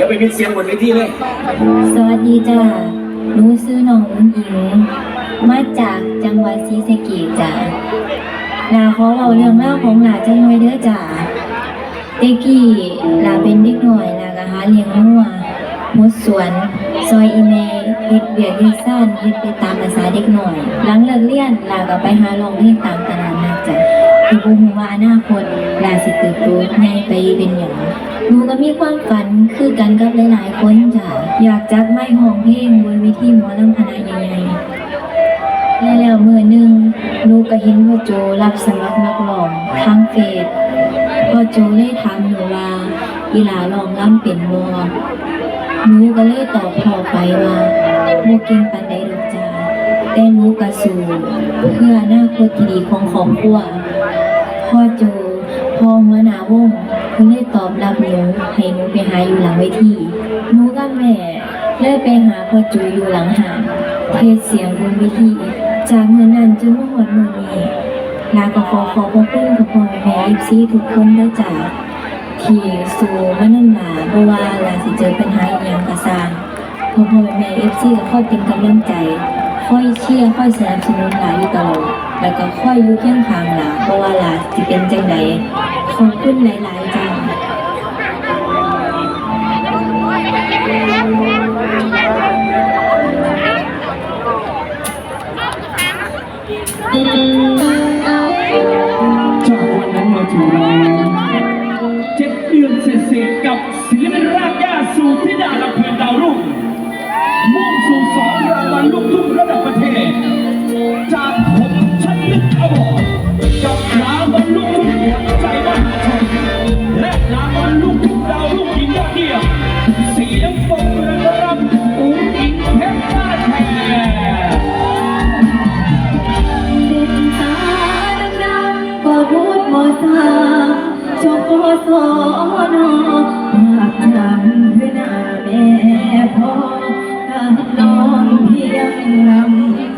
ดี๋ยวไปเป็นเสียงบนเวทีเลย สวัสดีจ้าหนูซื้อน้องอุ้งอิงมาจากจังหวัดศรีสะเกษจ้าลาขอเราเรื่องเล่าของหลาจังหน่อยเด้อจ้าเด็กกี้ลาเป็นเด็กหน่อยลากะหาเลี้ยงงัวมดสวน ซอยอีเมเฮ็ดเบียกเฮ็ดซ่านเฮ็ดไปตามภาษาเด็กหน่อย หลังเลิกเรียนลาก็ไปหาลองเพลงตามตลาดนัดจ้ะ ที่บ่ฮู้ว่าอนาคตลาสิเติบโตใหญ่ไปเป็นหยังหนูก็มีความฝันคือกันกับหลายๆคนจ้ะอยากจับไม้ห้องเพลงบนเวทีหมอลำคณะใหญ่ๆและแล้วเมื่อหนึ่งหนูก็เห็นพ่อโจรับสมัครนักร้องทางเฟซพ่อโจเลยถามหนูว่าอีหลาร้องรำเป็นบ่หนูก็เลยตอบพ่อไปว่าบ่เก่งปานใดดอกจ้าแต่หนูก็สู้เพื่ออนาคตที่ดีของครอบครัว พ่อโจพ่อหัวหน้าวงเพิ่นได้ตอบรับหนูให้หนูไปหาอยู่หลังเวทีหนูกับแม่เลยไปหาพ่อโจอยู่หลังหานเทศเสียงบนเวทีจากเมื่อนั้นจนมาหอดมื้อนี้ลาก็ขอขอบพระคุณกับพ่อแม่ FC ทุกคนด้อจ้าที่สู้มานำหลาบ่ว่าลาสิเจอปัญหาอีหยังก็สร้างพ่อพ่อแม่ FC ก็คอยเป็นกำลังใจ ค่อยเชียร์คอยสนับสนุนหลาอยู่ตลอดแล้วก็ค่อยอยู่เคียงข้างหลาเพราะว่าหลาสิเป็นจังไดขอบคุณหลายๆจ้ะ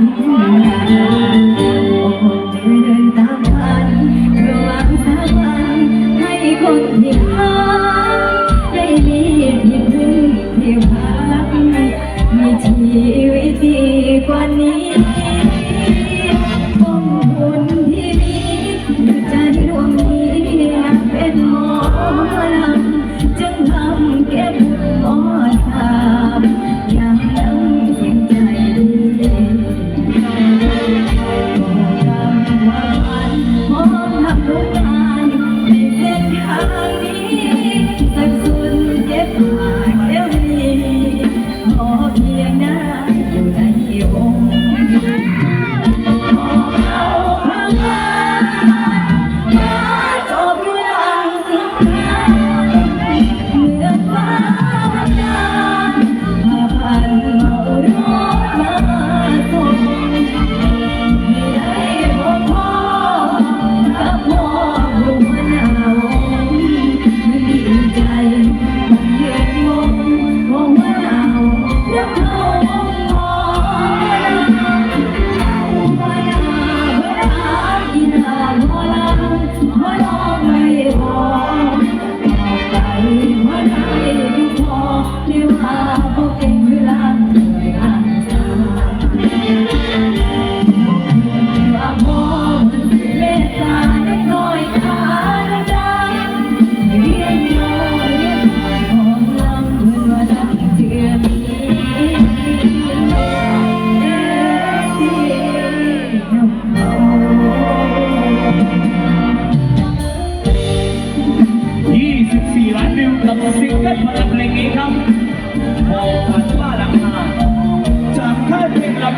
โอ้เธอเดินตามกันเพื่อความสัมพันธ์ให้คนที่ห้ามได้มีที่พึ่งที่หวังมีที่ไว้ดีกว่านี้ความหุนที่มีด้วยใจรวมนี้อยากเป็นหมอลำ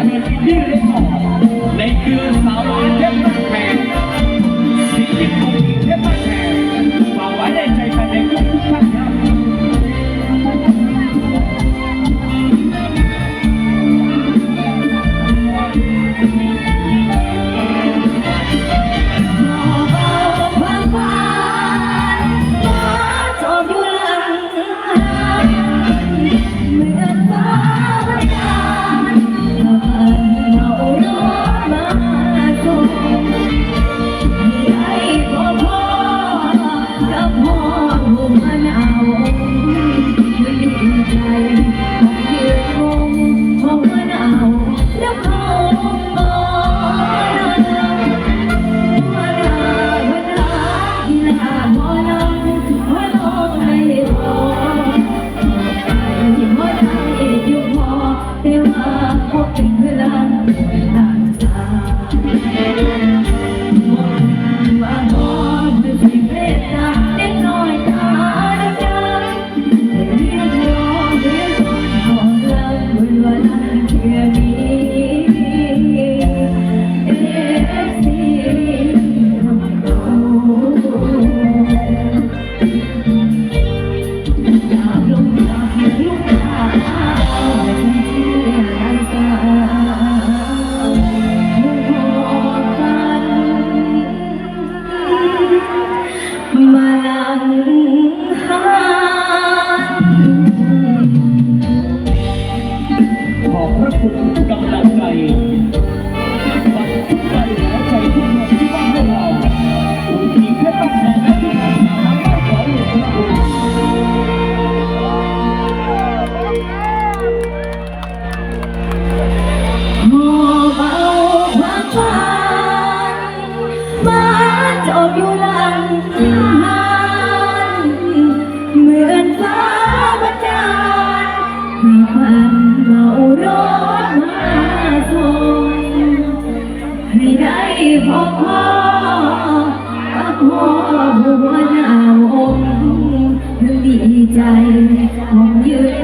เพลงลำเพลินอินดี้เรคคอร์ดในเครือสาวน้อยเสาร Oh, หมอบเอาควันมาจบอยู่หลังทานเมือนฟ้าบันดาลให้ฝันเมารถมาส่งให้ได้พบพ่อกับพ่อหัวหาวงถึงดีใจของยืน